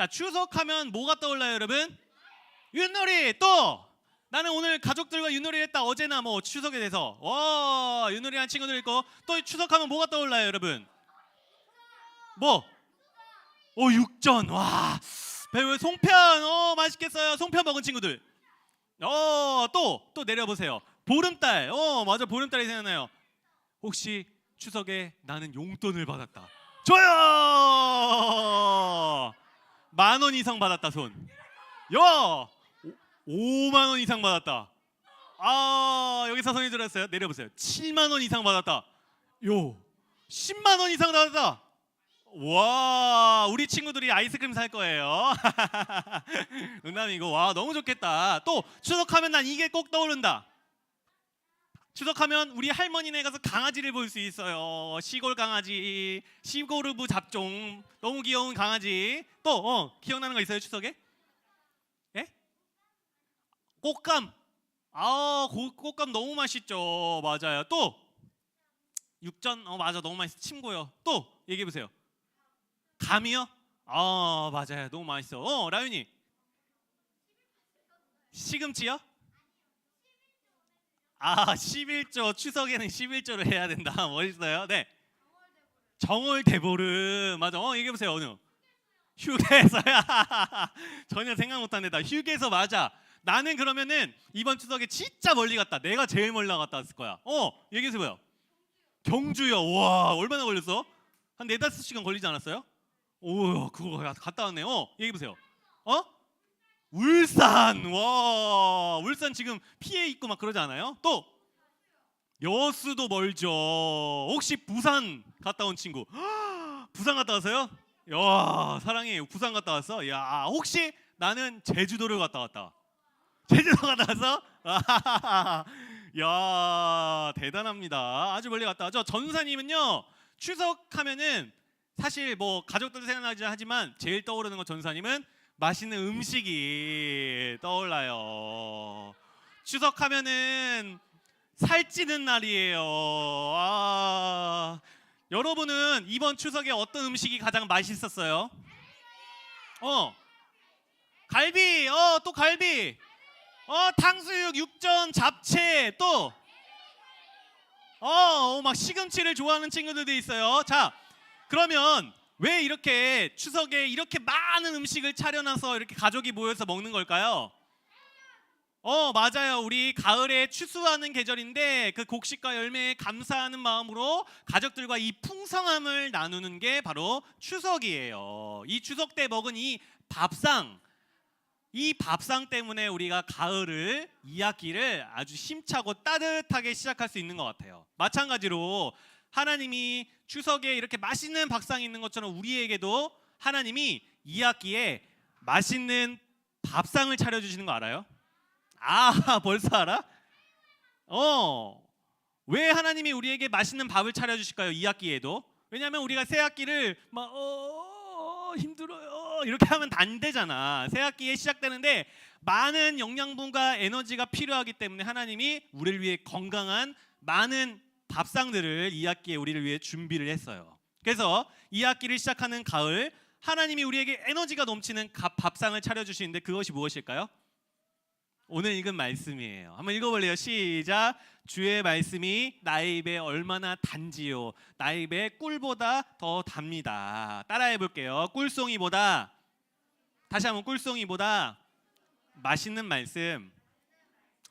자, 추석하면 뭐가 떠올라요, 여러분? 윷놀이 또 나는 오늘 가족들과 윷놀이를 했다. 어제나 뭐 추석에 대해서. 와, 윷놀이 한 친구들 있고 또 추석하면 뭐가 떠올라요, 여러분? 뭐? 오, 육전. 와. 배우 송편. 어, 맛있겠어요. 송편 먹은 친구들. 어, 또 또 내려 보세요. 보름달. 어, 맞아. 보름달이 생각나요. 혹시 추석에 나는 용돈을 받았다. 저요. 만 원 이상 받았다 손. 야, 5만 원 이상 받았다. 아 여기서 손이 들었어요. 내려보세요. 7만 원 이상 받았다. 요, 10만 원 이상 받았다. 와, 우리 친구들이 아이스크림 살 거예요. 농담이고 와 너무 좋겠다. 또 추석하면 난 이게 꼭 떠오른다. 추석하면 우리 할머니네 가서 강아지를 볼 수 있어요. 시골 강아지, 시골르브 잡종, 너무 귀여운 강아지. 또 어, 기억나는 거 있어요 추석에? 예? 꽃감. 아, 고- 꽃감 너무 맛있죠. 맞아요. 또 육전. 어 맞아, 너무 맛있어. 침고요. 또 얘기해 보세요. 감이요? 아 맞아요, 너무 맛있어. 어 라윤이. 시금치요? 아 11조 추석에는 11조를 해야 된다. 멋있어요. 네. 정월 대보름. 맞아. 어 얘기해 보세요 어느. 휴게소야 전혀 생각 못한 데다. 휴게소 맞아. 나는 그러면은 이번 추석에 진짜 멀리 갔다. 내가 제일 멀리 갔다 왔을 거야. 어 얘기해 보세요. 경주요. 와 얼마나 걸렸어? 한 네다섯 시간 걸리지 않았어요? 오 그거 갔다 왔네. 어 얘기해 보세요. 어 울산 와 울산 지금 피해 있고 막 그러지 않아요? 또 여수도 멀죠. 혹시 부산 갔다 온 친구? 부산 갔다 왔어요? 야 사랑해 부산 갔다 왔어? 야 혹시 나는 제주도를 갔다 왔다. 제주도 갔다 왔어? 야 대단합니다. 아주 멀리 갔다 왔죠. 전사님은요 추석하면은 사실 뭐 가족들 생각나지 하지만 제일 떠오르는 건 전사님은 맛있는 음식이 떠올라요. 추석하면은 살찌는 날이에요. 아, 여러분은 이번 추석에 어떤 음식이 가장 맛있었어요? 어, 갈비. 어, 또 갈비. 어, 탕수육, 육전, 잡채. 또, 어, 어, 막 시금치를 좋아하는 친구들도 있어요. 자, 그러면 왜 이렇게 추석에 이렇게 많은 음식을 차려놔서 이렇게 가족이 모여서 먹는 걸까요? 어 맞아요. 우리 가을에 추수하는 계절인데 그 곡식과 열매에 감사하는 마음으로 가족들과 이 풍성함을 나누는 게 바로 추석이에요. 이 추석 때 먹은 이 밥상 이 밥상 때문에 우리가 가을을 이 학기를 아주 힘차고 따뜻하게 시작할 수 있는 것 같아요. 마찬가지로 하나님이 추석에 이렇게 맛있는 밥상이 있는 것처럼 우리에게도 하나님이 이 학기에 맛있는 밥상을 차려주시는 거 알아요? 아 벌써 알아? 어. 왜 하나님이 우리에게 맛있는 밥을 차려주실까요? 이 학기에도? 왜냐하면 우리가 새 학기를 막 어, 힘들어요 이렇게 하면 안 되잖아. 새 학기에 시작되는데 많은 영양분과 에너지가 필요하기 때문에 하나님이 우리를 위해 건강한 많은 밥상들을 이 학기에 우리를 위해 준비를 했어요. 그래서 이 학기를 시작하는 가을 하나님이 우리에게 에너지가 넘치는 가- 밥상을 차려주시는데 그것이 무엇일까요? 오늘 읽은 말씀이에요. 한번 읽어볼래요? 시작. 주의 말씀이 나의 입에 얼마나 단지요. 나의 입에 꿀보다 더 답니다. 따라해 볼게요. 꿀송이보다 다시 한번 꿀송이보다 맛있는 말씀.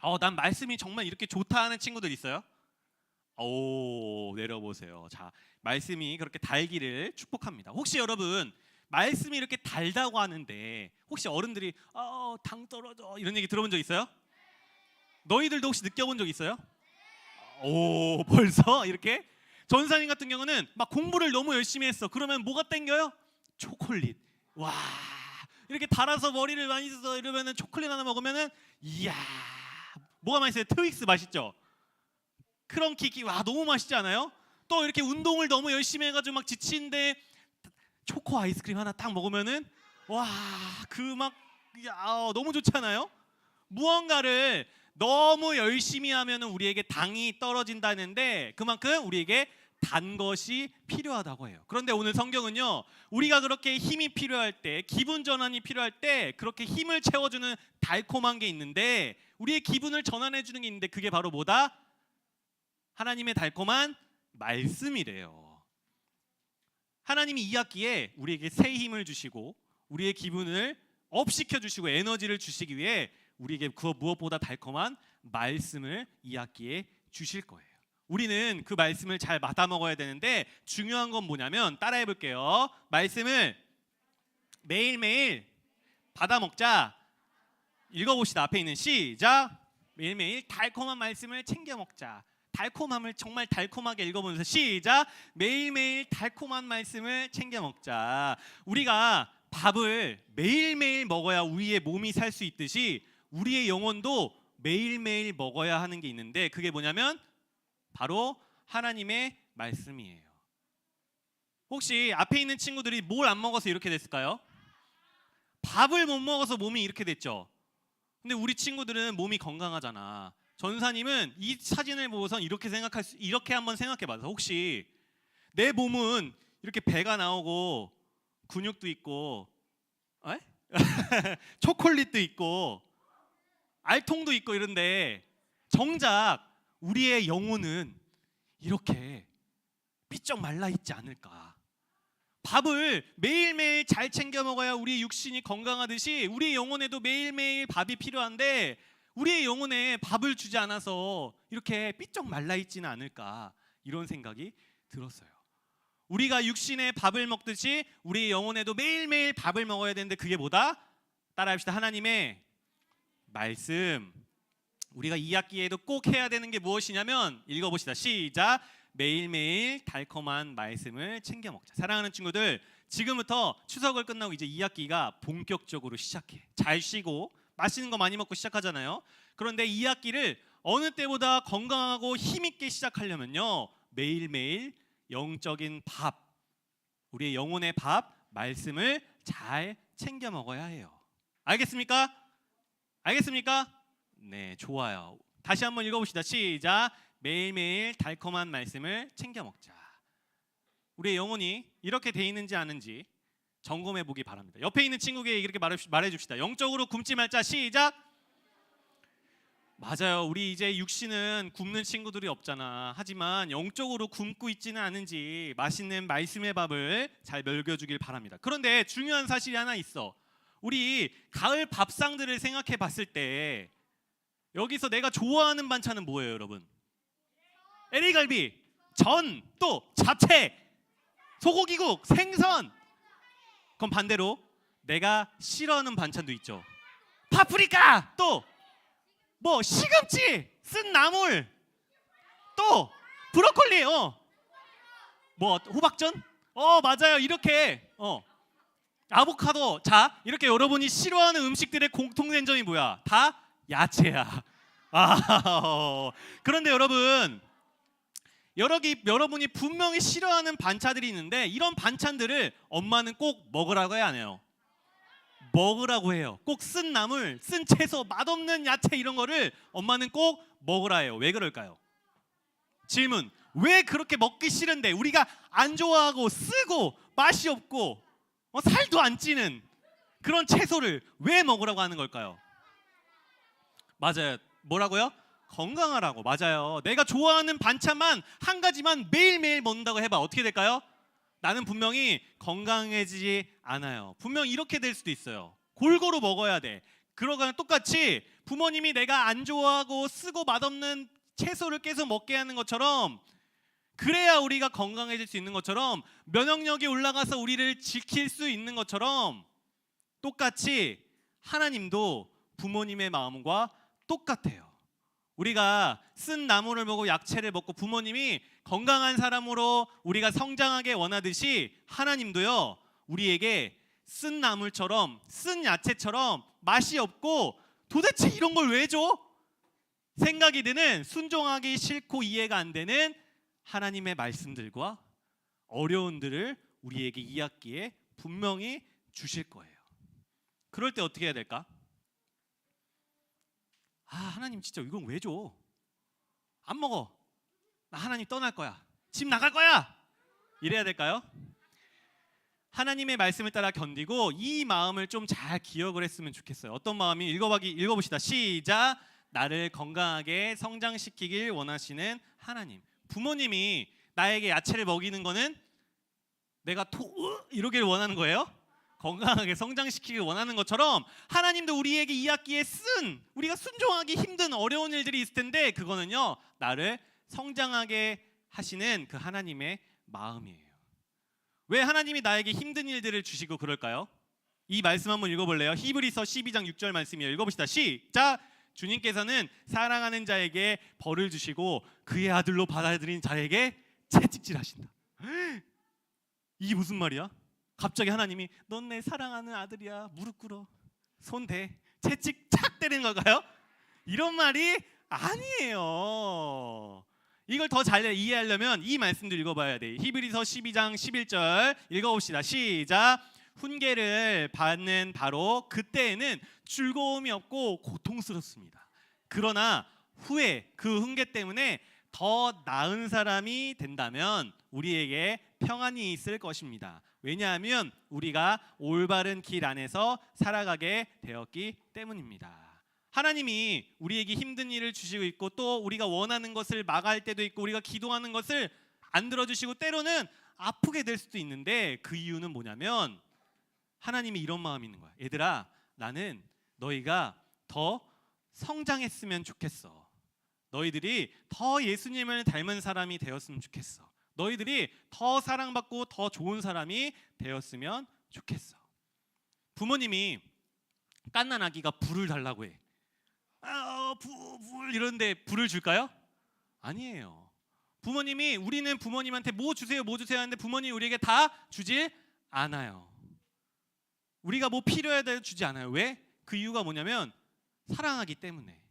어, 난 말씀이 정말 이렇게 좋다 하는 친구들 있어요? 오, 내려보세요. 자, 말씀이 그렇게 달기를 축복합니다. 혹시 여러분 말씀이 이렇게 달다고 하는데 혹시 어른들이 어, 당 떨어져 이런 얘기 들어본 적 있어요? 너희들도 혹시 느껴본 적 있어요? 오, 벌써 이렇게 전사님 같은 경우는 막 공부를 너무 열심히 했어. 그러면 뭐가 땡겨요? 초콜릿. 와, 이렇게 달아서 머리를 많이 써서 이러면은 초콜릿 하나 먹으면은 이야, 뭐가 맛있어요? 트윅스 맛있죠? 크런키키 와 너무 맛있지 않아요? 또 이렇게 운동을 너무 열심히 해가지고 막 지치는데 초코 아이스크림 하나 딱 먹으면은 와 그 막 너무 좋잖아요. 무언가를 너무 열심히 하면은 우리에게 당이 떨어진다는데 그만큼 우리에게 단 것이 필요하다고 해요. 그런데 오늘 성경은요, 우리가 그렇게 힘이 필요할 때, 기분 전환이 필요할 때, 그렇게 힘을 채워주는 달콤한 게 있는데, 우리의 기분을 전환해주는 게 있는데, 그게 바로 뭐다? 하나님의 달콤한 말씀이래요. 하나님이 이 학기에 우리에게 새 힘을 주시고, 우리의 기분을 업시켜 주시고, 에너지를 주시기 위해 우리에게 그 무엇보다 달콤한 말씀을 이 학기에 주실 거예요. 우리는 그 말씀을 잘 받아 먹어야 되는데 중요한 건 뭐냐면 따라해 볼게요. 말씀을 매일매일 받아 먹자. 읽어 봅시다. 앞에 있는 시작. 매일매일 달콤한 말씀을 챙겨 먹자. 달콤함을 정말 달콤하게 읽어보면서 시작. 매일매일 달콤한 말씀을 챙겨 먹자. 우리가 밥을 매일매일 먹어야 우리의 몸이 살 수 있듯이 우리의 영혼도 매일매일 먹어야 하는 게 있는데 그게 뭐냐면 바로 하나님의 말씀이에요. 혹시 앞에 있는 친구들이 뭘 안 먹어서 이렇게 됐을까요? 밥을 못 먹어서 몸이 이렇게 됐죠. 근데 우리 친구들은 몸이 건강하잖아. 전사님은 이 사진을 보고선 이렇게 생각할 수 이렇게 한번 생각해 봐서 혹시 내 몸은 이렇게 배가 나오고 근육도 있고 에? 초콜릿도 있고 알통도 있고 이런데 정작 우리의 영혼은 이렇게 삐쩍 말라 있지 않을까? 밥을 매일매일 잘 챙겨 먹어야 우리의 육신이 건강하듯이 우리의 영혼에도 매일매일 밥이 필요한데 우리의 영혼에 밥을 주지 않아서 이렇게 삐쩍 말라 있지는 않을까 이런 생각이 들었어요. 우리가 육신의 밥을 먹듯이 우리의 영혼에도 매일매일 밥을 먹어야 되는데 그게 뭐다? 따라합시다. 하나님의 말씀. 우리가 이 학기에도 꼭 해야 되는 게 무엇이냐면 읽어봅시다. 시작. 매일매일 달콤한 말씀을 챙겨 먹자. 사랑하는 친구들, 지금부터 추석을 끝나고 이제 이 학기가 본격적으로 시작해. 잘 쉬고 맛있는 거 많이 먹고 시작하잖아요. 그런데 이 학기를 어느 때보다 건강하고 힘 있게 시작하려면요. 매일매일 영적인 밥, 우리의 영혼의 밥, 말씀을 잘 챙겨 먹어야 해요. 알겠습니까? 알겠습니까? 네, 좋아요. 다시 한번 읽어봅시다. 시작. 매일매일 달콤한 말씀을 챙겨 먹자. 우리의 영혼이 이렇게 돼 있는지 아는지 점검해 보기 바랍니다. 옆에 있는 친구에게 이렇게 말해, 줍시다. 영적으로 굶지 말자. 시작. 맞아요. 우리 이제 육신은 굶는 친구들이 없잖아. 하지만 영적으로 굶고 있지는 않은지 맛있는 말씀의 밥을 잘 먹여 주길 바랍니다. 그런데 중요한 사실이 하나 있어. 우리 가을 밥상들을 생각해 봤을 때 여기서 내가 좋아하는 반찬은 뭐예요, 여러분? LA갈비, 전, 또 잡채, 소고기국, 생선. 그럼 반대로 내가 싫어하는 반찬도 있죠. 파프리카, 또 뭐 시금치, 쓴 나물, 또 브로콜리, 어, 뭐 호박전? 어 맞아요, 이렇게 어 아보카도. 자 이렇게 여러분이 싫어하는 음식들의 공통된 점이 뭐야? 다 야채야. 아 그런데 여러분 여러기, 여러분이 분명히 싫어하는 반찬들이 있는데 이런 반찬들을 엄마는 꼭 먹으라고 해야 안 해요? 먹으라고 해요. 꼭 쓴 나물, 쓴 채소, 맛없는 야채 이런 거를 엄마는 꼭 먹으라 해요. 왜 그럴까요? 질문. 왜 그렇게 먹기 싫은데 우리가 안 좋아하고 쓰고 맛이 없고 어, 살도 안 찌는 그런 채소를 왜 먹으라고 하는 걸까요? 맞아요. 뭐라고요? 건강하라고 맞아요. 내가 좋아하는 반찬만 한 가지만 매일매일 먹는다고 해봐 어떻게 될까요? 나는 분명히 건강해지지 않아요. 분명 이렇게 될 수도 있어요. 골고루 먹어야 돼. 그러거나 똑같이 부모님이 내가 안 좋아하고 쓰고 맛없는 채소를 계속 먹게 하는 것처럼 그래야 우리가 건강해질 수 있는 것처럼 면역력이 올라가서 우리를 지킬 수 있는 것처럼 똑같이 하나님도 부모님의 마음과 똑같아요. 우리가 쓴 나무를 먹고 약채를 먹고 부모님이 건강한 사람으로 우리가 성장하게 원하듯이 하나님도요 우리에게 쓴 나물처럼 쓴 야채처럼 맛이 없고 도대체 이런 걸 왜 줘? 생각이 드는 순종하기 싫고 이해가 안 되는 하나님의 말씀들과 어려움들을 우리에게 이 학기에 분명히 주실 거예요. 그럴 때 어떻게 해야 될까? 아 하나님 진짜 이건 왜 줘? 안 먹어. 나 하나님 떠날 거야. 집 나갈 거야. 이래야 될까요? 하나님의 말씀을 따라 견디고 이 마음을 좀 잘 기억을 했으면 좋겠어요. 어떤 마음이 읽어보기 읽어봅시다. 시작. 나를 건강하게 성장시키길 원하시는 하나님. 부모님이 나에게 야채를 먹이는 거는 내가 토 으, 이러길 원하는 거예요? 건강하게 성장시키길 원하는 것처럼 하나님도 우리에게 이 학기에 쓴 우리가 순종하기 힘든 어려운 일들이 있을 텐데 그거는요 나를 성장하게 하시는 그 하나님의 마음이에요. 왜 하나님이 나에게 힘든 일들을 주시고 그럴까요? 이 말씀 한번 읽어볼래요? 히브리서 12장 6절 말씀이에요. 읽어봅시다. 시작. 주님께서는 사랑하는 자에게 벌을 주시고 그의 아들로 받아들인 자에게 채찍질하신다. 이게 무슨 말이야? 갑자기 하나님이 넌 내 사랑하는 아들이야 무릎 꿇어 손대 채찍 착 때리는 걸까요? 이런 말이 아니에요. 이걸 더 잘 이해하려면 이 말씀도 읽어봐야 돼. 히브리서 12장 11절 읽어봅시다. 시작. 훈계를 받는 바로 그때에는 즐거움이 없고 고통스럽습니다. 그러나 후에 그 훈계 때문에 더 나은 사람이 된다면 우리에게 평안이 있을 것입니다. 왜냐하면 우리가 올바른 길 안에서 살아가게 되었기 때문입니다. 하나님이 우리에게 힘든 일을 주시고 있고 또 우리가 원하는 것을 막을 때도 있고 우리가 기도하는 것을 안 들어주시고 때로는 아프게 될 수도 있는데 그 이유는 뭐냐면 하나님이 이런 마음이 있는 거야. 얘들아, 나는 너희가 더 성장했으면 좋겠어. 너희들이 더 예수님을 닮은 사람이 되었으면 좋겠어. 너희들이 더 사랑받고 더 좋은 사람이 되었으면 좋겠어. 부모님이 깐난 아기가 불을 달라고 해. 아, 불, 불 이런데 불을 줄까요? 아니에요. 부모님이 우리는 부모님한테 뭐 주세요, 뭐 주세요 하는데 부모님이 우리에게 다 주질 않아요. 우리가 뭐 필요해 도 주지 않아요. 왜? 그 이유가 뭐냐면 사랑하기 때문에.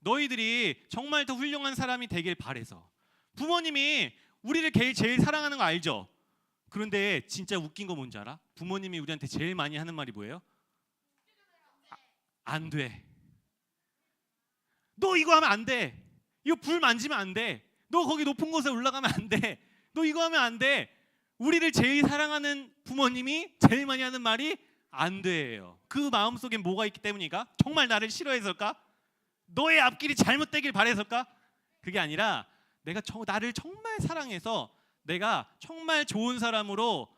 너희들이 정말 더 훌륭한 사람이 되길 바래서. 부모님이 우리를 제일, 제일 사랑하는 거 알죠? 그런데 진짜 웃긴 거 뭔지 알아? 부모님이 우리한테 제일 많이 하는 말이 뭐예요? 아, 안 돼. 너 이거 하면 안 돼. 이거 불 만지면 안 돼. 너 거기 높은 곳에 올라가면 안 돼. 너 이거 하면 안 돼. 우리를 제일 사랑하는 부모님이 제일 많이 하는 말이 안 돼요. 그 마음속에 뭐가 있기 때문일까? 정말 나를 싫어해서일까? 너의 앞길이 잘못되길 바래서일까? 그게 아니라 내가 저, 나를 정말 사랑해서 내가 정말 좋은 사람으로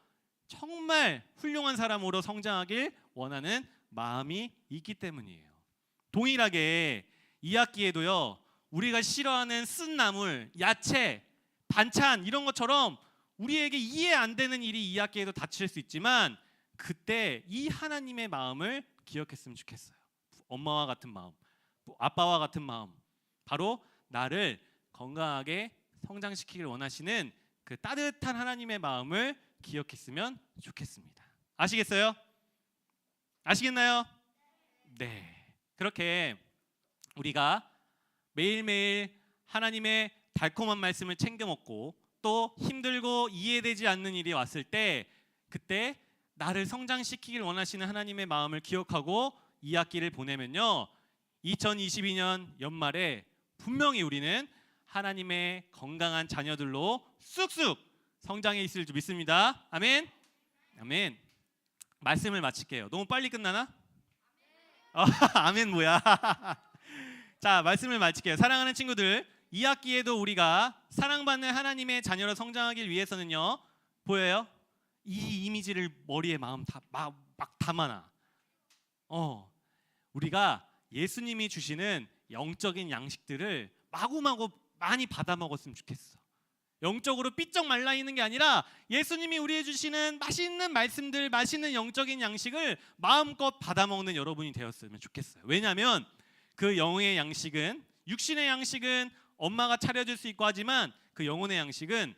정말 훌륭한 사람으로 성장하길 원하는 마음이 있기 때문이에요. 동일하게 이 학기에도요. 우리가 싫어하는 쓴 나물, 야채, 반찬 이런 것처럼 우리에게 이해 안 되는 일이 이 학기에도 닥칠 수 있지만 그때 이 하나님의 마음을 기억했으면 좋겠어요. 엄마와 같은 마음, 뭐 아빠와 같은 마음, 바로 나를 건강하게 성장시키길 원하시는 그 따뜻한 하나님의 마음을 기억했으면 좋겠습니다. 아시겠어요? 아시겠나요? 네. 그렇게 우리가 매일매일 하나님의 달콤한 말씀을 챙겨 먹고 또 힘들고 이해되지 않는 일이 왔을 때 그때 나를 성장시키길 원하시는 하나님의 마음을 기억하고 이 학기를 보내면요. 2022년 연말에 분명히 우리는 하나님의 건강한 자녀들로 쑥쑥 성장해 있을 줄 믿습니다. 아멘. 아멘. 말씀을 마칠게요. 너무 빨리 끝나나? 아, 아멘 뭐야? 자, 말씀을 마칠게요. 사랑하는 친구들, 이 학기에도 우리가 사랑받는 하나님의 자녀로 성장하기 위해서는요. 보여요? 이 이미지를 머리에 마음 다막 막 담아놔. 어, 우리가 예수님이 주시는 영적인 양식들을 마구마구 많이 받아 먹었으면 좋겠어. 영적으로 삐쩍 말라 있는 게 아니라 예수님이 우리에 주시는 맛있는 말씀들, 맛있는 영적인 양식을 마음껏 받아 먹는 여러분이 되었으면 좋겠어요. 왜냐하면 그 영의 양식은 육신의 양식은 엄마가 차려줄 수 있고 하지만 그 영혼의 양식은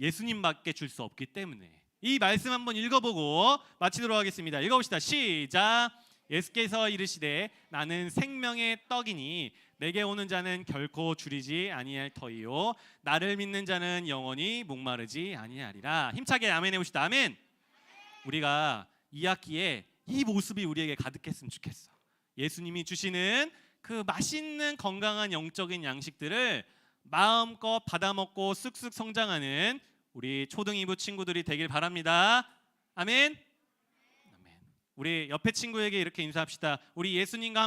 예수님밖에 줄 수 없기 때문에 이 말씀 한번 읽어보고 마치도록 하겠습니다. 읽어봅시다. 시작. 예수께서 이르시되 나는 생명의 떡이니 내게 오는 자는 결코 줄이지 아니할 터이요 나를 믿는 자는 영원히 목마르지 아니하리라. 힘차게 아멘 해봅시다. 아멘. 우리가 이 학기에 이 모습이 우리에게 가득했으면 좋겠어. 예수님이 주시는 그 맛있는 건강한 영적인 양식들을 마음껏 받아먹고 쓱쓱 성장하는 우리 초등 2부 친구들이 되길 바랍니다. 아멘. 우리 옆에 친구에게 이렇게 인사합시다. 우리 예수님과